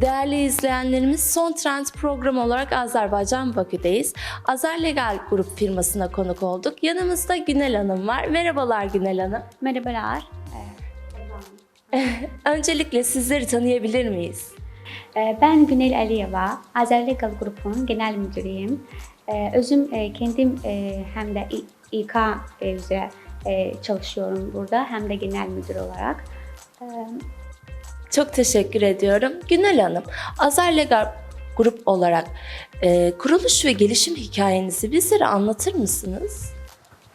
Değerli izleyenlerimiz son trend programı olarak Azerbaycan Bakü'deyiz. Azerlegal Grup firmasına konuk olduk. Yanımızda Günel Hanım var. Merhabalar Günel Hanım. Merhabalar. Öncelikle sizleri tanıyabilir miyiz? Ee, Ben Günel Aliyeva, Azerlegal Grupu'nun genel müdürüyüm. Ee, Özüm e, kendim e, hem de İK üzere e, çalışıyorum burada hem de genel müdür olarak. Çok teşekkür ediyorum. Günel Hanım, Azerlegal Grup olarak e, kuruluş ve gelişim hikayenizi bizlere anlatır mısınız?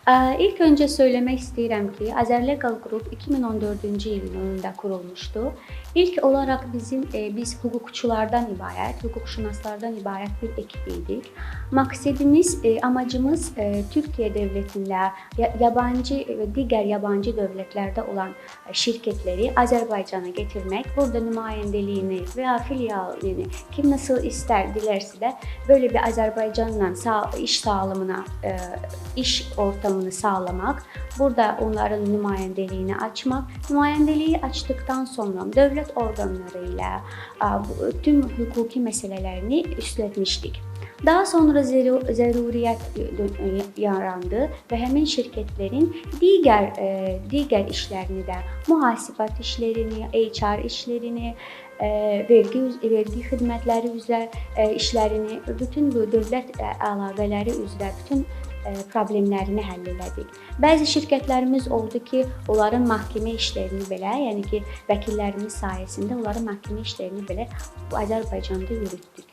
Ee, İlk önce söylemek isterim ki Azerlegal Group 2014 yılında kurulmuştu. İlk olarak bizim e, biz hukukçulardan ibaret, hukukşünaslardan ibaret bir ekibiydik. Maksadımız, e, amacımız e, Türkiye devletiyle ya- yabancı ve diğer yabancı devletlerde olan şirketleri Azerbaycan'a getirmek, burada nümayendeliğini veya filialini kim nasıl ister dilerse de böyle bir Azerbaycan'la sağ, iş sağlamına, e, iş ortamını sağlamak, burada onların nümayendeliğini açmak, nümayendeliği açtıktan sonra devlet dövlət orqanları ilə bütün hüquqi məsələlərini üstələtmişdik. Daha sonra zəruriyyət e, yarandı və həmin şirkətlərin digər e, digər işlərini də, mühasibat işlərini, HR işlərini, e, vergi vergi xidmətləri üzrə işlərini, bütün bu dövlət əlaqələri üzrə bütün problemlərini həll elədik. Bəzi şirkətlərimiz oldu ki, onların məhkəmə işlərini belə, yəni ki, vəkillərimiz sayəsində onların məhkəmə işlərini belə Azərbaycanda yürütdük.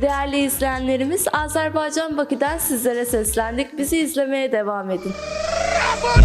Değerli izleyenlerimiz, Azerbaycan Bakü'den sizlere seslendik. Bizi izlemeye devam edin.